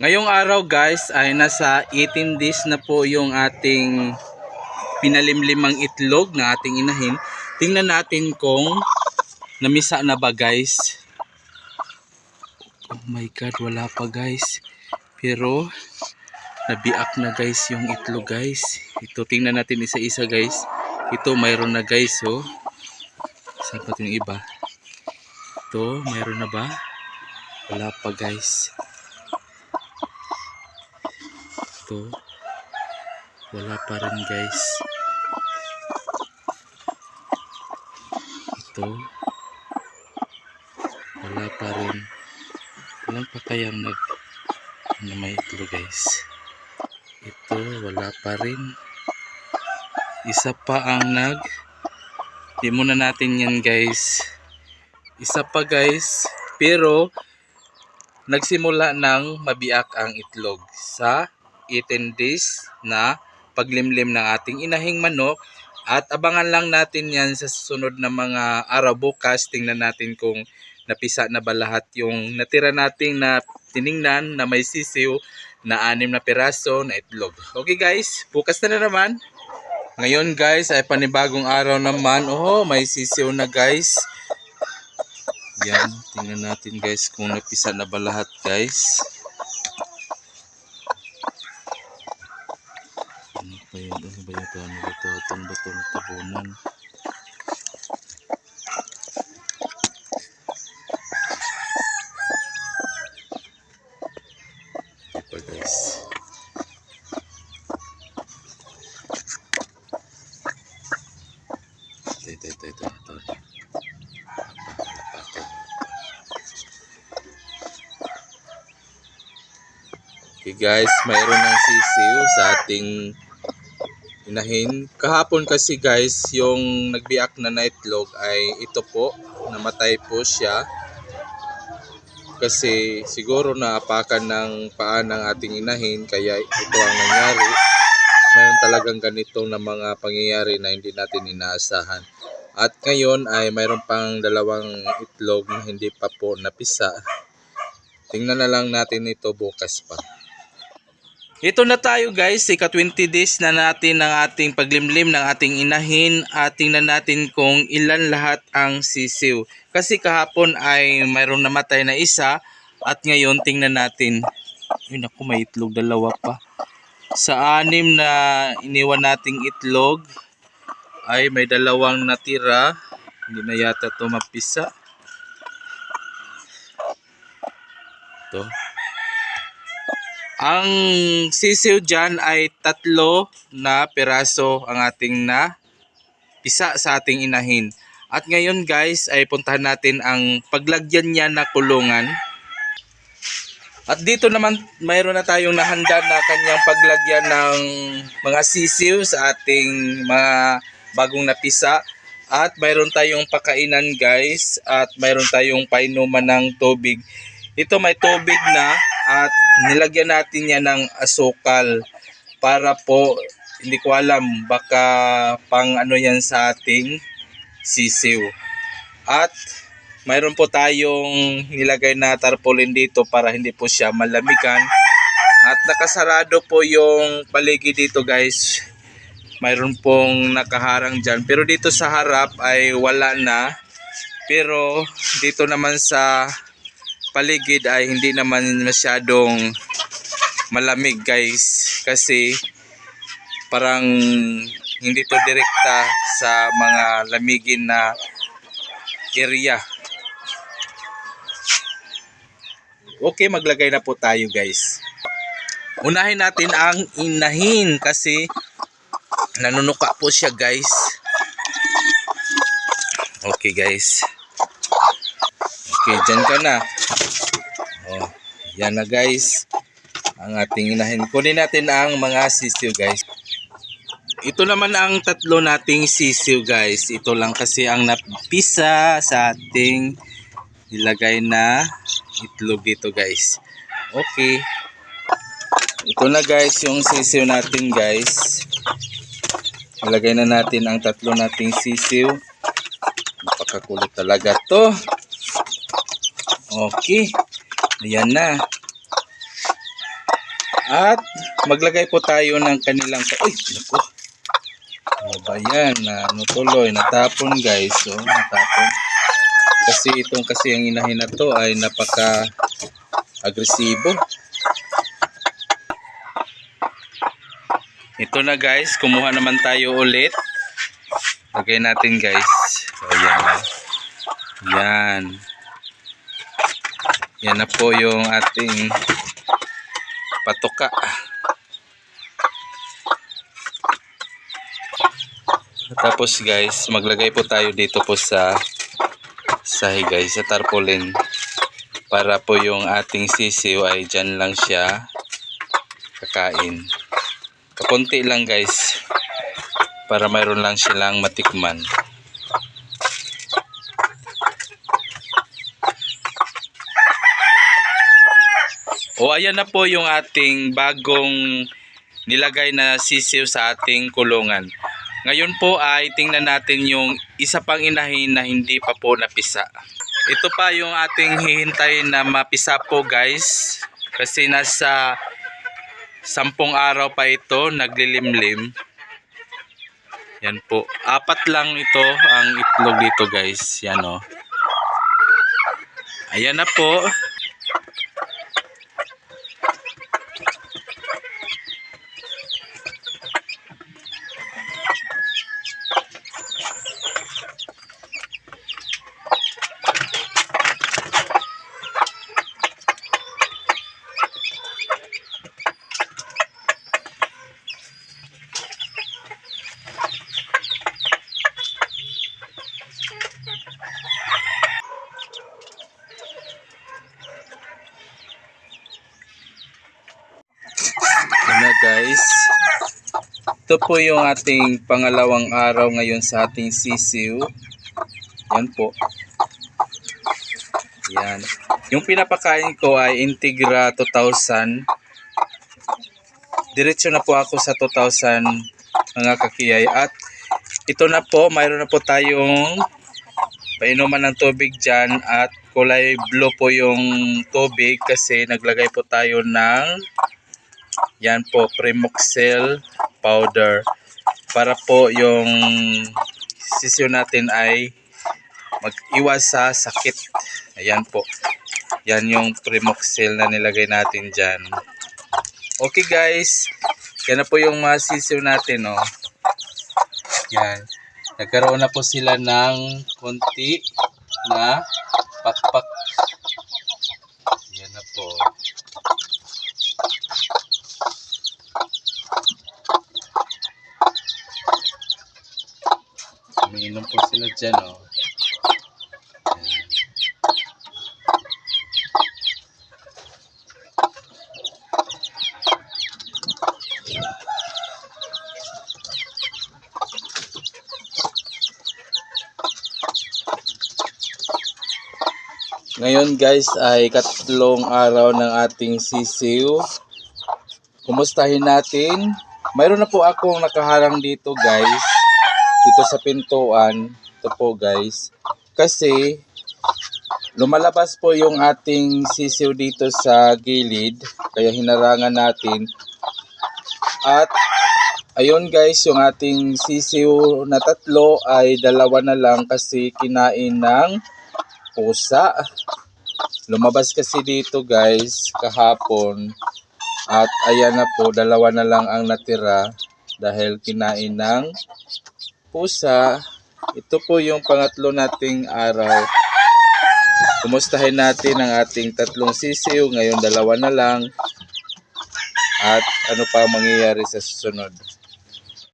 Ngayong araw guys ay nasa 18 days na po yung ating pinalimlimang itlog na ating inahin. Tingnan natin kung namisa na ba guys. Oh my god, wala pa guys. Pero nabiak na guys yung itlog guys. Ito tingnan natin isa-isa guys. Ito mayroon na guys oh. Saan pa yung iba? Ito, mayroon na ba? Wala pa guys. Ito. Wala pa rin guys. Ito. Wala pa rin. Walang pa kayang nag na may itlog guys. Ito, wala pa rin. Isa pa ang nag Di muna natin yan guys. Isa pa guys. Pero nagsimula ng mabiak ang itlog sa 18 days na paglimlim ng ating inahing manok at abangan lang natin yan sa susunod na mga araw bukas tingnan natin kung napisa na ba lahat yung natira nating na tiningnan na may sisiw na anim na piraso na itlog. Okay guys, bukas na na naman. Ngayon guys ay panibagong araw naman. Oh, may sisiw na guys. Yan, tingnan natin guys kung napisa na ba lahat guys. Ba yun? Ano ba ito? Ano ba ito? Itong batong tabunan. Ito guys. Ito, ito, ito, ito. ito. Okay guys, mayroon ng sisiw sa ating inahin. Kahapon kasi guys, yung nagbiak na nightlog ay ito po, namatay po siya. Kasi siguro naapakan ng paa ng ating inahin kaya ito ang nangyari. Mayroon talagang ganitong na mga pangyayari na hindi natin inaasahan. At ngayon ay mayroon pang dalawang itlog na hindi pa po napisa. Tingnan na lang natin ito bukas pa. Ito na tayo guys, ika 20 days na natin ng ating paglimlim ng ating inahin at tingnan natin kung ilan lahat ang sisiw. Kasi kahapon ay mayroong namatay na isa at ngayon tingnan natin. Ay naku, may itlog dalawa pa. Sa anim na iniwan nating itlog ay may dalawang natira. Hindi na yata ito mapisa. Ito. Ang sisiw dyan ay tatlo na piraso ang ating na pisa sa ating inahin. At ngayon guys ay puntahan natin ang paglagyan niya na kulungan. At dito naman mayroon na tayong nahanda na kanyang paglagyan ng mga sisiw sa ating mga bagong napisa. At mayroon tayong pakainan guys at mayroon tayong painuman ng tubig. Ito may tubig na at nilagyan natin yan ng asukal para po hindi ko alam baka pang ano yan sa ating sisiw. At mayroon po tayong nilagay na tarpaulin dito para hindi po siya malamigan. At nakasarado po yung paligid dito guys. Mayroon pong nakaharang dyan. Pero dito sa harap ay wala na. Pero dito naman sa paligid ay hindi naman masyadong malamig guys. Kasi parang hindi to direkta sa mga lamigin na area. Okay maglagay na po tayo guys. Unahin natin ang inahin kasi nanunuka po siya guys. Okay guys okay dyan ka na Oh, yan na guys. Ang ating inahin. Kunin natin ang mga sisiw guys. Ito naman ang tatlo nating sisiw guys. Ito lang kasi ang napisa sa ating ilagay na itlog dito guys. Okay. Ito na guys yung sisiw natin guys. Ilagay na natin ang tatlo nating sisiw. Napakakulit talaga to. Okay. Ayan na. At maglagay po tayo ng kanilang... Uy! Naku! Ano ba yan? Ano tuloy? Natapon guys. So, natapon. Kasi itong kasi ang inahin na to ay napaka agresibo. Ito na guys, kumuha naman tayo ulit. Lagay natin guys. So, yan na. Yan. Na po yung ating patuka. Tapos guys, maglagay po tayo dito po sa sahi guys, sa tarpaulin. Para po yung ating sisiw ay dyan lang siya kakain. Kapunti lang guys. Para mayroon lang silang matikman. O ayan na po yung ating bagong nilagay na sisiw sa ating kulungan. Ngayon po ay tingnan natin yung isa pang inahin na hindi pa po napisa. Ito pa yung ating hihintayin na mapisa po guys. Kasi nasa sampung araw pa ito naglilimlim. Yan po. Apat lang ito ang itlog dito guys. Yan o. Ayan na po. Guys. Ito po yung ating pangalawang araw ngayon sa ating sisiw. Yan po. Yan. Yung pinapakain ko ay Integra 2000. Diretso na po ako sa 2000 mga kakiyay. At ito na po, mayroon na po tayong painuman ng tubig dyan at kulay blue po yung tubig kasi naglagay po tayo ng yan po, Primoxel powder para po yung sisiyo natin ay mag-iwas sa sakit. Ayan po. Yan yung Primoxel na nilagay natin dyan. Okay guys, yan na po yung mga sisiyo natin. Oh. Yan. Nagkaroon na po sila ng konti na pakpak. Yan na po. Umiinom dyan, oh. Ayan. Ngayon guys ay katlong araw ng ating sisiw. Kumustahin natin. Mayroon na po akong nakaharang dito guys. Dito sa pintuan. Ito po guys. Kasi lumalabas po yung ating sisiw dito sa gilid. Kaya hinarangan natin. At ayun guys, yung ating sisiw na tatlo ay dalawa na lang kasi kinain ng pusa. Lumabas kasi dito guys kahapon at ayan na po dalawa na lang ang natira dahil kinain ng pusa. Ito po yung pangatlo nating araw. Kumustahin natin ang ating tatlong sisiw. Ngayon dalawa na lang. At ano pa ang mangyayari sa susunod.